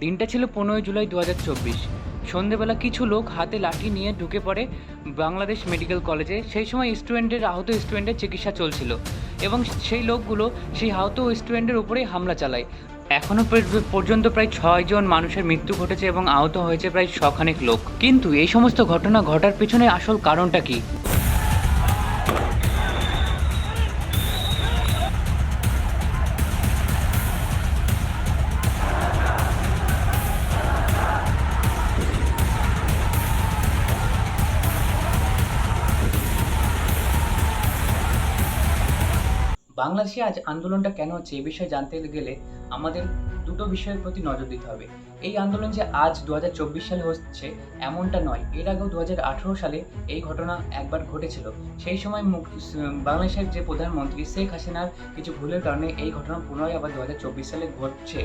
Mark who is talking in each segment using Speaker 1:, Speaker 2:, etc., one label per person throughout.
Speaker 1: দিনটা ছিল পনেরোই জুলাই দু হাজার চব্বিশ। সন্ধেবেলা কিছু লোক হাতে লাঠি নিয়ে ঢুকে পড়ে বাংলাদেশ মেডিকেল কলেজে। সেই সময় স্টুডেন্টের, আহত স্টুডেন্টের চিকিৎসা চলছিল এবং সেই লোকগুলো সেই আহত স্টুডেন্টের উপরেই হামলা চালায়। এখনও পর্যন্ত প্রায় ছয়জন মানুষের মৃত্যু ঘটেছে এবং আহত হয়েছে প্রায় শখানেক লোক। কিন্তু এই সমস্ত ঘটনা ঘটার পেছনে আসল কারণটা কি? বাংলাদেশে আজ আন্দোলনটা কেন হচ্ছে এই বিষয়ে জানতে গেলে আমাদের দুটো বিষয়ের প্রতি নজর দিতে হবে। এই আন্দোলন যে আজ দু হাজার চব্বিশ সালে হচ্ছে এমনটা নয়, এর আগেও দু হাজার আঠেরো সালে এই ঘটনা একবার ঘটেছিল। সেই সময় বাংলাদেশের যে প্রধানমন্ত্রী শেখ হাসিনার কিছু ভুলের কারণে এই ঘটনা পুনরায় আবার দু হাজার চব্বিশ সালে ঘটছে।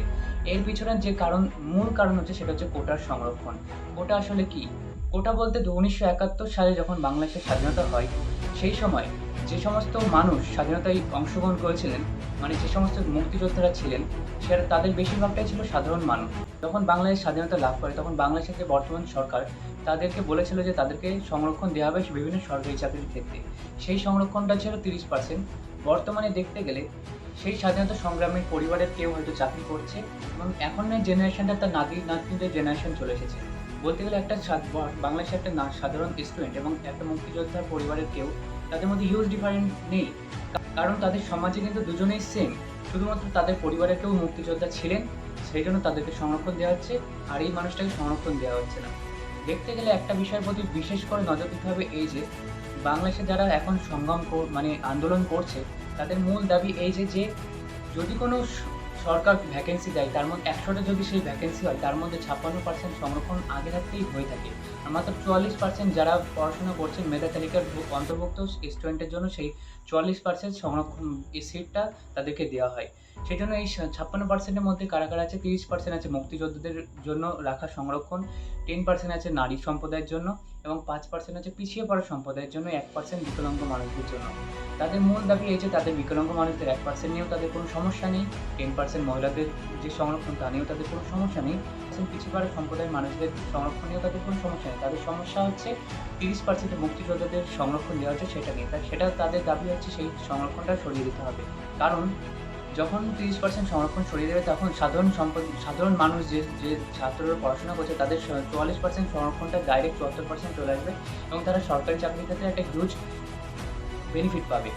Speaker 1: এর পিছনে যে কারণ, মূল কারণ হচ্ছে সেটা হচ্ছে কোটার সংরক্ষণ। কোটা আসলে কি? কোটা বলতে উনিশশো একাত্তর সালে যখন বাংলাদেশের স্বাধীনতা হয়, সেই সময় যে সমস্ত মানুষ স্বাধীনতায় অংশগ্রহণ করেছিলেন মানে যে সমস্ত মুক্তিযোদ্ধারা ছিলেন সেটা তাদের বেশিরভাগটাই ছিল সাধারণ মানুষ। যখন বাংলাদেশ স্বাধীনতা লাভ করে, তখন বাংলাদেশের যে বর্তমান সরকার, তাদেরকে বলেছিল যে তাদেরকে সংরক্ষণ দেওয়া হবে বিভিন্ন সরকারি চাকরির ক্ষেত্রে। সেই সংরক্ষণটা ছিল তিরিশ পার্সেন্ট। বর্তমানে দেখতে গেলে, সেই স্বাধীনতা সংগ্রামের পরিবারের কেউ হয়তো চাকরি করছে এবং এখনের জেনারেশনটা তার নাতি নাতনিদের জেনারেশন চলে এসেছে। বলতে গেলে একটা বাংলাদেশের একটা সাধারণ স্টুডেন্ট এবং একটা মুক্তিযোদ্ধার পরিবারের কেউ তাদের মধ্যে হিউজ ডিফারেন্ট নেই। কারণ তাদের সমাজে কিন্তু দুজনেই সেম শুধুমাত্র তাদের পরিবারের কেউ মুক্তিযোদ্ধা ছিলেন, সেই জন্য তাদেরকে সংরক্ষণ দেওয়া হচ্ছে, আর এই মানুষটাকে সংরক্ষণ দেওয়া হচ্ছে না। দেখতে গেলে একটা বিষয়ের প্রতি বিশেষ করে নজর দিতে হবে এই যে, বাংলাদেশে যারা এখন সংগ্রাম মানে আন্দোলন করছে, তাদের মূল দাবি এই যে যে যদি কোনো সরকার ভ্যাকেন্সি দেয়, তার মধ্যে একশোটা যদি সেই ভ্যাকেন্সি হয়, তার মধ্যে ছাপ্পান্ন পার্সেন্ট সংরক্ষণ আগে থাকতেই হয়ে থাকে। মাত্র চুয়াল্লিশ পার্সেন্ট যারা পড়াশোনা করছেন মেধা তালিকার অন্তর্ভুক্ত স্টুডেন্টের জন্য সেই চুয়াল্লিশ পার্সেন্ট সংরক্ষণ এই সিটটা তাদেরকে দেওয়া হয়। সেই জন্য এই ছাপ্পান্ন পার্সেন্টের মধ্যে কারা কারা আছে? তিরিশ পার্সেন্ট আছে মুক্তিযোদ্ধাদের জন্য রাখা সংরক্ষণ টেন পার্সেন্ট আছে নারী সম্প্রদায়ের জন্য এবং পাঁচ পার্সেন্ট আছে পিছিয়ে পড়া সম্প্রদায়ের জন্য এক পার্সেন্ট বিকলাঙ্গ মানুষদের জন্য। তাদের মূল দাবি এই যে তাদের বিকলাঙ্গ মানুষদের এক পার্সেন্ট নিয়েও তাদের কোনো সমস্যা নেই টেন পার্সেন্ট মহিলাদের যে সংরক্ষণ তা নিয়েও তাদের কোনো সমস্যা নেই। পার্সেন্ট পিছিয়ে সম্প্রদায়ের মানুষদের সংরক্ষণ নিয়েও তাদের কোনো সমস্যা নেই। তাদের সমস্যা হচ্ছে তিরিশ পার্সেন্ট মুক্তিযোদ্ধাদের সংরক্ষণ দেওয়া হচ্ছে সেটা নিয়ে তাই সেটা তাদের দাবি হচ্ছে সেই সংরক্ষণটা সরিয়ে দিতে হবে। কারণ যখন তিরিশ পার্সেন্ট সংরক্ষণ সরিয়ে দেবে, তখন সাধারণ সম্পদ সাধারণ মানুষ যে যে ছাত্ররা পড়াশোনা করছে, তাদের চুয়াল্লিশ পার্সেন্ট সংরক্ষণটা ডাইরেক্ট চুয়াত্তর পার্সেন্ট চলে আসবে এবং তারা সরকারি চাকরির ক্ষেত্রে একটা হিউজ বেনিফিট পাবে।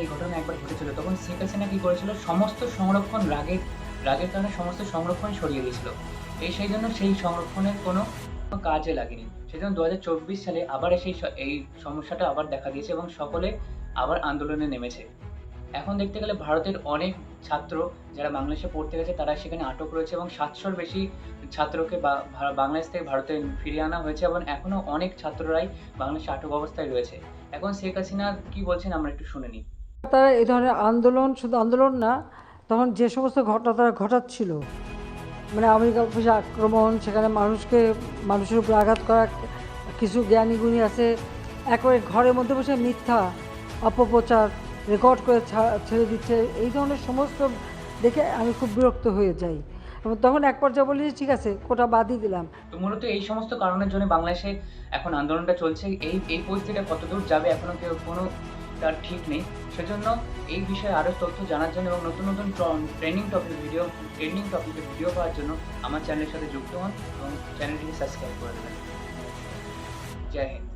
Speaker 1: এই ঘটনা একবার ঘটেছিল। তখন শেখ হাসিনা কি করেছিল? সমস্ত সংরক্ষণ রাগের রাগের কারণে সমস্ত সংরক্ষণ সরিয়ে দিয়েছিল। এই সেই জন্য সেই সংরক্ষণের কোনো কাজে লাগেনি। সেই জন্য দু হাজার চব্বিশ সালে আবার সেই এই সমস্যাটা আবার দেখা দিয়েছে এবং সকলে আবার আন্দোলনে নেমেছে। এখন দেখতে গেলে ভারতের অনেক ছাত্র যারা বাংলাদেশে পড়তে গেছে, তারা সেখানে আটক রয়েছে এবং সাতশোর বেশি ছাত্রকে বা- বাংলাদেশ থেকে ভারতে ফিরিয়ে আনা হয়েছে এবং এখনও অনেক ছাত্ররাই বাংলাদেশে আটক অবস্থায় রয়েছে। এখন শেখ হাসিনা কি বলছেন আমরা একটু শুনে নিই।
Speaker 2: তারা এই ধরনের আন্দোলন শুধু আন্দোলন না, তখন যে সমস্ত ঘটনা তারা ঘটাচ্ছিল মানে আমেরিকা অফিসে আক্রমণ, সেখানে মানুষকে, মানুষের উপর আঘাত করা, কিছু জ্ঞানী গুণী আছে, একবারে ঘরের মধ্যে বসে মিথ্যা অপপ্রচার রেকর্ড করে ছেড়ে দিচ্ছে, এই ধরনের সমস্ত দেখে আমি খুব বিরক্ত হয়ে যাই। এবং তখন এক পর্যায়ে বলি, ঠিক আছে, কোটা বাদই দিলাম।
Speaker 1: মূলত এই সমস্ত কারণের জন্য বাংলাদেশে এখন আন্দোলনটা চলছে, এই এই পরিস্থিতিটা কতদূর যাবে এখনও কেউ কোনো তার ঠিক নেই। সেজন্য এই বিষয়ে আরও তথ্য জানার জন্য এবং নতুন নতুন ট্রেনিং টপিক ভিডিও ট্রেনিং টপিকের ভিডিও পাওয়ার জন্য আমার চ্যানেলের সাথে যুক্ত হন এবং চ্যানেলটিকে সাবস্ক্রাইব করে দেবেন। জয় হিন্দ।